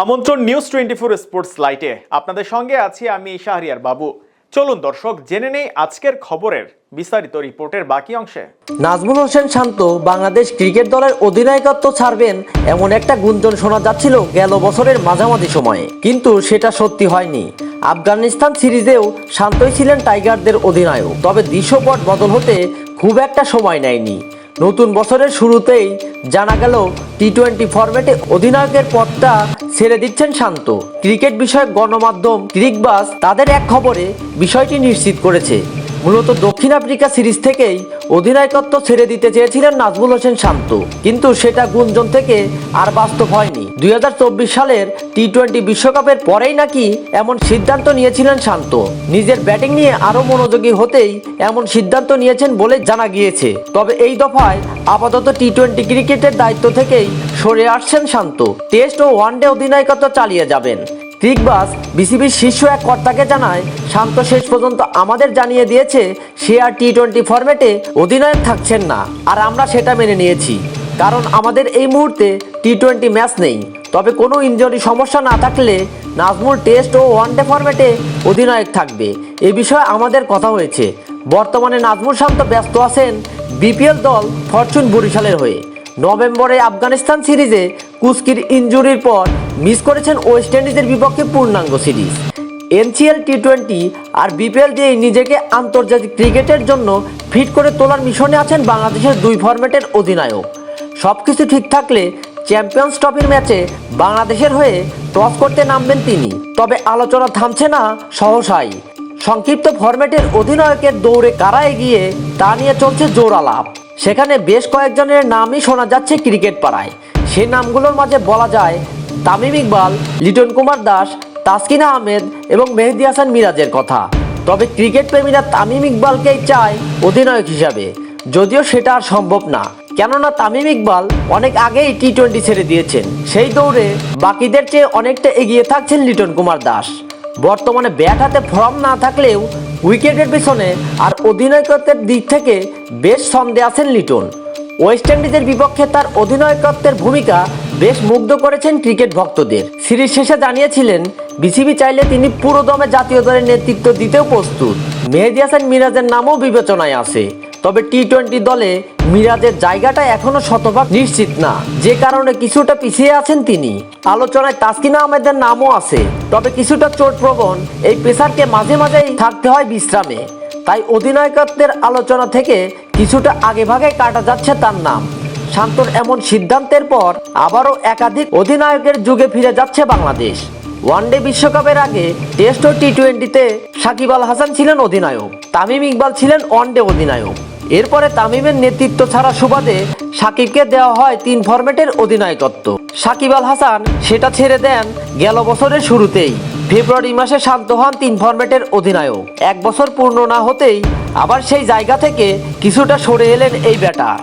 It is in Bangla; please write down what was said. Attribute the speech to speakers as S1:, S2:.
S1: আমন্ত্রণ নিউজ টোয়েন্টি ফোর স্পোর্টস লাইটে আপনাদের সঙ্গে আছি আমি শাহরিয়ার বাবু। চলুন দর্শক, জেনে নেই আজকের খবরের বিস্তারিত রিপোর্টের বাকি অংশে।
S2: নাজমুল হোসেন শান্ত, বাংলাদেশ ক্রিকেট দলের অধিনায়কত্ব ছাড়বেন এমন একটা গুঞ্জন শোনা যাচ্ছিল গেল বছরের মাঝামাঝি সময়ে। কিন্তু সেটা সত্যি হয়নি। আফগানিস্তান সিরিজেও শান্তই ছিলেন টাইগারদের অধিনায়ক। তবে দৃশ্যপট বদল হতে খুব একটা সময় নেয়নি। নতুন বছরের শুরুতেই জানা গেল টি টোয়েন্টি ফরম্যাটে অধিনায়কের পদটা ছেড়ে দিচ্ছেন শান্ত। ক্রিকেট বিষয়ক গণমাধ্যম ক্রিকবাস তাদের এক খবরে বিষয়টি নিশ্চিত করেছে। মূলত দক্ষিণ আফ্রিকা সিরিজ থেকেই অধিনায়কত্ব ছেড়ে দিতে চেয়েছিলেন নাজমুল হোসেন শান্ত কিন্তু সেটা গুঞ্জন থেকে আর বাস্তব হয়নি। দুই হাজার চব্বিশ সালের টি টোয়েন্টি বিশ্বকাপের পরেই নাকি এমন সিদ্ধান্ত নিয়েছিলেন শান্ত নিজের ব্যাটিং নিয়ে আরও মনোযোগী হতেই এমন সিদ্ধান্ত নিয়েছেন বলে জানা গিয়েছে। তবে এই দফায় আপাতত টি টোয়েন্টি ক্রিকেটের দায়িত্ব থেকেই সরে আসছেন শান্ত টেস্ট ও ওয়ানডে অধিনায়কত্ব চালিয়ে যাবেন। ক্রিকবাস বিসিবির শীর্ষ এক কর্তাকে জানায়, শান্ত শেষ পর্যন্ত আমাদের জানিয়ে দিয়েছে, সে আর টি টোয়েন্টি ফরম্যাটে অধিনায়ক থাকছেন না। আর আমরা সেটা মেনে নিয়েছি। কারণ আমাদের এই মুহূর্তে টি টোয়েন্টি ম্যাচ নেই। তবে কোনো ইনজুরি সমস্যা না থাকলে নাজমুল টেস্ট ও ওয়ানডে ফরম্যাটে অধিনায়ক থাকবে। এ বিষয়ে আমাদের কথা হয়েছে। বর্তমানে নাজমুল শান্ত ব্যস্ত আছেন বিপিএল দল ফরচুন বরিশালের হয়ে। নভেম্বরে আফগানিস্তান সিরিজে কুস্কির ইঞ্জুরির পর মিস করেছেন ওয়েস্ট ইন্ডিজের বিপক্ষে পূর্ণাঙ্গ সিরিজ। এনসিএল টি টোয়েন্টি আর বিপিএল দিয়ে নিজেকে আন্তর্জাতিক ক্রিকেটের জন্য ফিট করে তোলার মিশনে আছেন বাংলাদেশের দুই ফরম্যাটের অধিনায়ক। সব কিছু ঠিক থাকলে চ্যাম্পিয়ন্স ট্রফির ম্যাচে বাংলাদেশের হয়ে টস করতে নামবেন তিনি। তবে আলোচনা থামছে না সহসাই। সংক্ষিপ্ত ফরম্যাটের অধিনায়কের দৌড়ে কারা এগিয়ে তা নিয়ে চলছে জোর আলাপ সেখানে বেশ কয়েকজনের নামই শোনা যাচ্ছে ক্রিকেট পাড়ায়। সেই নামগুলোর মাঝে বলা যায় তামিম ইকবাল, লিটন কুমার দাস, তাসকিন আহমেদ এবং মেহেদি হাসান মিরাজের কথা। তবে ক্রিকেট প্রেমীরা তামিম ইকবালকেই চায় অধিনায়ক হিসাবে। যদিও সেটা আর সম্ভব না। কেননা তামিম ইকবাল অনেক আগেই টি টোয়েন্টি ছেড়ে দিয়েছেন। সেই দৌড়ে বাকিদের চেয়ে অনেকটা এগিয়ে থাকছেন লিটন কুমার দাস। বর্তমানে ব্যাট হাতে ফর্ম না থাকলেও উইকেটের পিছনে আর অধিনায়কত্বের দিক থেকে বেশ ছন্দে আছেন লিটন। ওয়েস্ট ইন্ডিজের বিপক্ষে তার অধিনায়কত্বের ভূমিকা বেশ মুগ্ধ করেছেন ক্রিকেট ভক্তদের। সিরিজ শেষে জানিয়েছিলেন, বিসিবি চাইলে তিনি পুরো দমে জাতীয় দলের নেতৃত্ব দিতেও প্রস্তুত। মেহেদি হাসান মিরাজের নামও বিবেচনায় আছে। তবে টি টোয়েন্টি দলে মিরাজের জায়গাটা এখনও শতভাগ নিশ্চিত না। যে কারণে কিছুটা পিছিয়ে আছেন তিনি। আলোচনায় তাসকিন আহমেদের নামও আছে। তবে কিছুটা চোট প্রবণ, এই পেসারকে মাঝে মাঝেই থাকতে হয় বিশ্রামে। তাই অধিনায়কত্বের আলোচনা থেকে কিছুটা আগে ভাগে কাটা যাচ্ছে তার নাম। শান্তর এমন সিদ্ধান্তের পর আবারও একাধিক অধিনায়কের যুগে ফিরে যাচ্ছে বাংলাদেশ। ওয়ানডে বিশ্বকাপের আগে টেস্ট ও টি টোয়েন্টিতে সাকিব আল হাসান ছিলেন অধিনায়ক, তামিম ইকবাল ছিলেন ওয়ানডে অধিনায়ক। এরপরে তামিমের নেতৃত্ব ছাড়া সুবাদে সাকিবকে দেওয়া হয় তিন ফরম্যাটের অধিনায়কত্ব। সাকিব আল হাসান সেটা ছেড়ে দেন গেল বছরের শুরুতেই। ফেব্রুয়ারি মাসে শান্ত হন তিন ফরম্যাটের অধিনায়ক। এক বছর পূর্ণ না হতেই আবার সেই জায়গা থেকে কিছুটা সরে এলেন এই ব্যাটার।